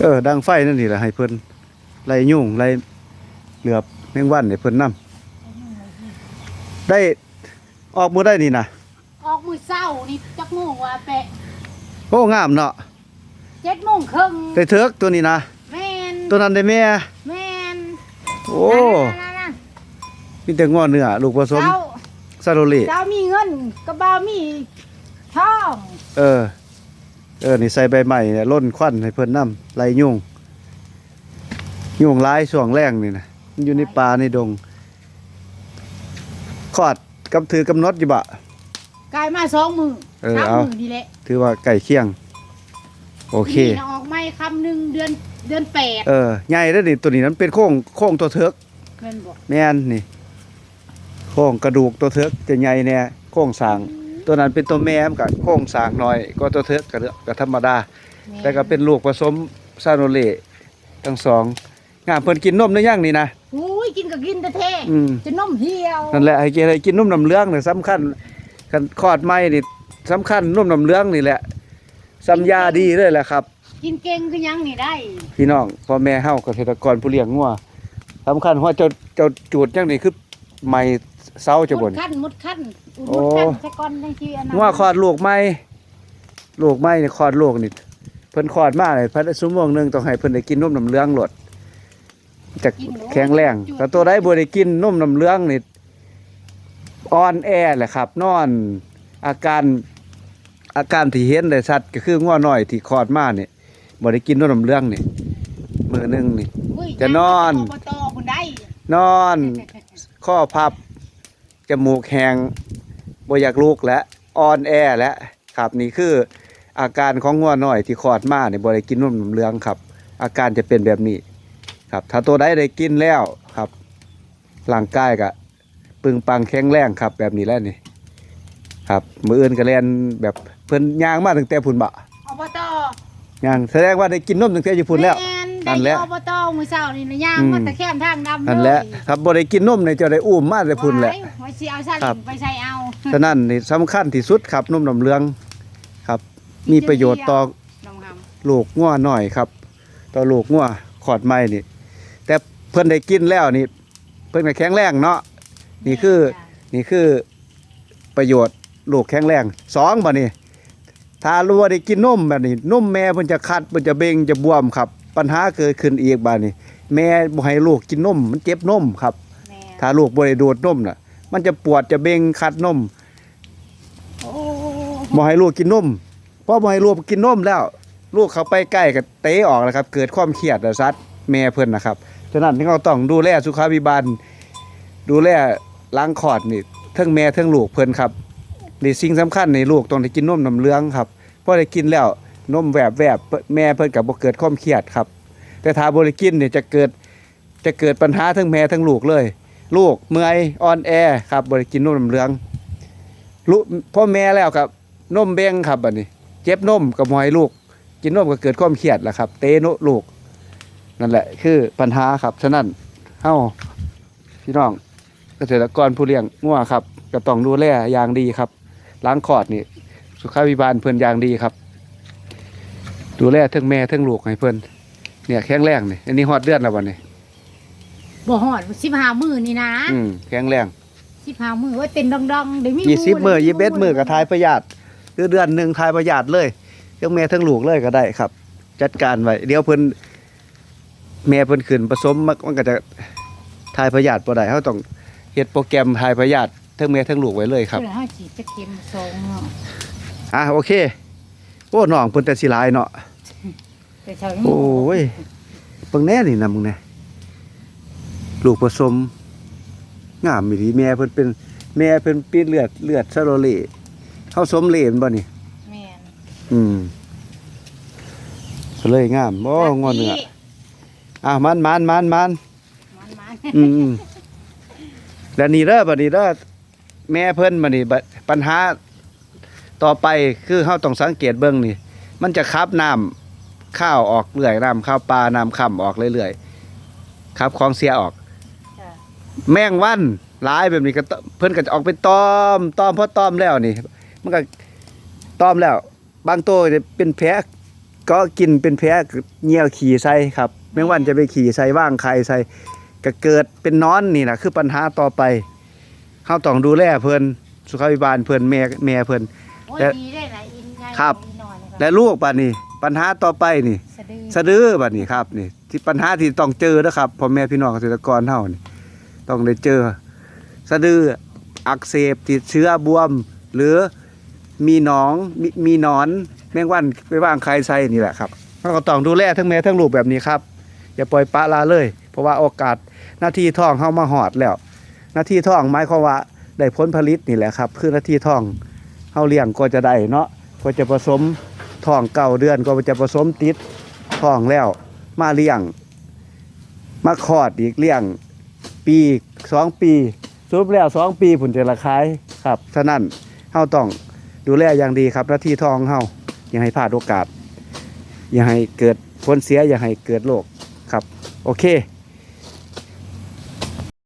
เออดังไฟนั่นนี่แหละให้เพิ่นไล่ยุ่งไล่เหลือบแมงวันให้เพิ่นนํได้ออกมือได้นี่นะออกมือเศร้านี่จักโมงว่าแปะโอ้งามเนาะเจ็ดโมงครึ่งได้เถิกตัวนี้นะแม่นตัวนั้นได้แม่แม่นโอ้นั่นมีแต่งอเนื้อลูกผๆสมๆเจ้าซาโรเลเจ้ามีเงินกระเป๋ามีทอง เออ เออนี่ใส่ใบใหม่เนี่ยล่นควันให้เพิ่นน้ำไล่ยุงยุงร้ายช่วงแรงนี่นะมันอยู่ในป่าในดงขอดกับถือกำหนดอยู่บะ กลายมาสองมือเออสามเอา มือนี่แหละถือว่าไก่เคียง โอเค นี่นะออกไม่คำหนึ่งเดือนเดือนแปดเออใหญ่แล้วนี่ตัวนี้นั้นเป็นโค้งโค้งตัวเถิกแม่นบอกแม่นนี่โค้งกระดูกตัวเถิกจะใหญ่แน่โค้งสร้าง ตัวนั้นเป็นตัวแม่มนกับโค้งสร้างน้อย ก็ตัวเถิกก็เด้อก็ธรรมดาม่แต่ก็เป็นลูกผสมซาโนเล่ทั้งสองงามเพิ่นกินนมได้ยังนี่นะอุ้ยกินก็กินแต่แท้อืมจะนมเหี่ยวนั่นแหละให้กินให้กินนมน้ำเหลืองนี่สำคัญคันคลอดใหม่นี่สำคัญนมน้ำเหลืองนี่แหละสัญญาดีเลยแหละครับ กินเก่งคือยังนี่ได้ พี่น้องพ่อแม่เฮาเกษตรกรผู้เลี้ยงงัวสำคัญว่าเจ้าเจ้าจูดจังนี่คือใหม่เซาจะมุบ่ดนขั้นมุดขั้นอุด โอ้มุดขั้นใส่ก้อนในชีวิตอันนั้นงัวคลอดลูกใหม่ลูกใหม่นี่คลอดลูกนี่เพิ่นคลอดมาเลยพันชั่วโมงหนึงต้องให้เพิ่นได้กินนมน้ำเหลืองโลดจะแข็งแรงแต่ตัวใดบ่ได้กินนมน้ำเหลืองนี่อ่อนแอแหละครับ นอนอาการอาการที่เห็นได้ชัดก็คืองัวน้อยที่คลอดมานี่บ่ได้กินนมน้ำเหลืองนี่มื้อหนึงนี่อุ้ยจะนอนอบตคนได้นอน ข้อพับ จมูกแหง บ่อยากลุกและอ่อนแอและครับนี่คืออาการของงัวน้อยที่คลอดมาเนี่ยบ่ได้กินนมน้ำเหลืองครับ อาการจะเป็นแบบนี้ครับ ถ้าตัวใดได้กินแล้วครับร่างกายก็ปึงปังแข็งแรงครับ แบบนี้แล้วนี่ครับ มืออื่นก็เล่นแบบเพิ่นย่างมาตั้งแต่พุ่นบะอบตย่างแสดงว่าได้กินนมตั้งแต่อยู่พุ่นแล้วม่นั่นแหละได้อบตมื้อเช้านี่นะย่างอืมมาตะแคมทางดำนั่นแหละถ้าบ่ได้กินนมเนี่ยจะได้อุ้มมาแต่พุ่นแหละว้ายไว้สิเอาซาครัลิบงไปใส่เอา ฉะนั้นนี่สำคัญที่สุดครับนมน้ำเหลืองครับ มีประโยชน์ต่อน้องหำลูกงัวหน่อยครับ ต่อลูกงัวขอดไม้นี่ แต่เพิ่นได้กินแล้วนี่ เพิ่นก็แข็งแรงเนาะนี่คือนี่คือประโยชน์ลูกแข็งแรงสองบ่นี่ถ้ารู้ว่าได้กินนมแบบนี้นมแม่เพิ่นจะคัดเพิ่นจะเบ่งจะบวมครับ ปัญหาเกิดขึ้นอีกบาดนี้แม่บ่ให้ลูกกินนมมันเจ็บนมครับ แม่ถ้าลูกบ่ได้ดูดนมน่ะ มันจะปวดจะเบ่งคัดนมโอ้บ่ให้ลูกกินนมพอบ่ให้ลูกกินนมแล้ว ลูกเขาไปใกล้ก็เตะออกแล้วครับ เกิดความเครียดแล้วซัดแม่เพิ่นนะครับฉะนั้นที่เราต้องดูแลสุขาภิบาลดูแลล้างคลอดนี่ทั้งแม่ทั้งลูกเพิ่นครับนี่สิ่งสำคัญในลูกต้องได้กินนมน้ำเหลืองครับพอได้กินแล้วนมแวบแวบๆแม่เพิ่นก็บ่เกิดความเครียดครับ แต่ถ้าบ่ได้กินเนี่ยจะเกิดจะเกิดปัญหาทั้งแม่ทั้งลูกเลย ลูกเมื่อยอ่อนแอครับบ่ได้กินนมน้ำเหลืองลูกพ่อแม่แล้วครับนมเบ่งครับบัดนี้ เจ็บนมกับมอยลูก กินนมก็เกิดความเครียดแหละครับ เตะนลูก นั่นแหละ คือปัญหาครับฉะนั้นเฮาพี่น้องเกษตรกรผู้เลี้ยงงัวครับก็ต้องดูแลอย่างดีครับ ล้างคอดนี่สุขาภิบาลเพิ่อนอย่างดีครับ ดูแลทั้งแม่ทั้งลูกให้เพิ่อนเนี่ยแข็งแรงนี่อันนี้ฮอดเดือนแล้วบ่นี่ บ่ฮอด15มื้อนี่นะอืมแข็งแรง15มื้อว่าเต้นดองๆเดี๋ยวมียี่สิบมื้อหยี่สิบเอ็ดมื้อก็ทายประหยัดคือเดือนหนึงทายประหยัดเลยทั้งแม่ทั้งลูกเลยก็ได้ครับ จัดการไว้เดี๋ยวเพิ่นแม่เพิ่นขึ้นผสมมันก็จะทายพยาธิบ่ได้เฮาต้องเฮ็ดโปรแกรมทายพยาธิทั้งแม่ทั้งลูกไว้เลยครับเพื่อให้ฉีดจะเข็มสองเนาะอะโอเคโอ้น้องเพิ่นแต่สิหลายเนาะแต่เช้าโอ้ยเบิ่งแน่นี่นะมึงนะ ลูกผสมงามอีหลีแม่เพิ่นเป็นแม่เพิ่นปีเลือดเลือดซาโรเลเฮาสมเหลนบ่นี่แม่นอืมก็เลยงามบ่งอนเนื้ออะมันมันมันมันมันมันอืมอืมแล้วนี่เด้อบัดนี้เด้อแม่เพิ่นบัดนี้บัดปัญหา ต่อไปคือเฮาต้องสังเกตเบิ่งนี่ มันจะคับน้ำข้าวออกเรื่อยน้ำข้าวปลาน้ำค่ำออกเรื่อยๆครับของเสียออกจ้ะ แมงวันหลายแบบนี้ก็ตเพิ่นก็จะออกเป็นตอมตอมพอตอมแล้วนี่ มันก็ตอมแล้ว บางตัวจะเป็นแผลก็กินเป็นแพ้เงี้ยวขี่ใส่ครับ แมงวันจะไปขี่ใส่ว่างไข่ใส่ก็เกิดเป็นนอนนี่นะคือปัญหาต่อไปเฮาต้องดูแลเพิ่นสุขภิบาลเพิ่นแม่แม่เพิ่นโอ้ยและดีได้หลายอินไงครับอีหน่อยนะคและรับลูกบัดนี้ ปัญหาต่อไปนี่สะดือสะดือบัดนี้ครับนี่ ที่ปัญหาที่ต้องเจอนะครับพ่อแม่พี่น้องเกษตรกรเฮานี่ ต้องได้เจอ สะดืออักเสบติดเชื้อบวม หรือมีหนองมีมีหนอนแมงวันไปว่างใครใส่นี่แหละครับเราก็ต้องดูแลทั้งแม่ทั้งลูกแบบนี้ครับ อย่าปล่อยปละละเลย เพราะว่าโอกาสหน้าที่ท้องเฮามาหอดแล้ว หน้าที่ท้องหมายความว่าได้ผลผลิตนี่แหละครับ คือหน้าที่ท้องเฮาเลี้ยงก็จะได้เนาะก็จะผสมท้องเก้าเดือนก็จะผสมติดท้องแล้ว มาเลี้ยง มาคลอดอีกเลี้ยง ปีสองปีสรุปแล้วสองปีผลจะระคายครับฉะนั้นเฮาต้องดูแลอย่างดีครับหน้าที่ทองเฮาอย่าให้พลาดโอกาส อย่าให้เกิดผลเสียอย่าให้เกิดโรคครับ โอเค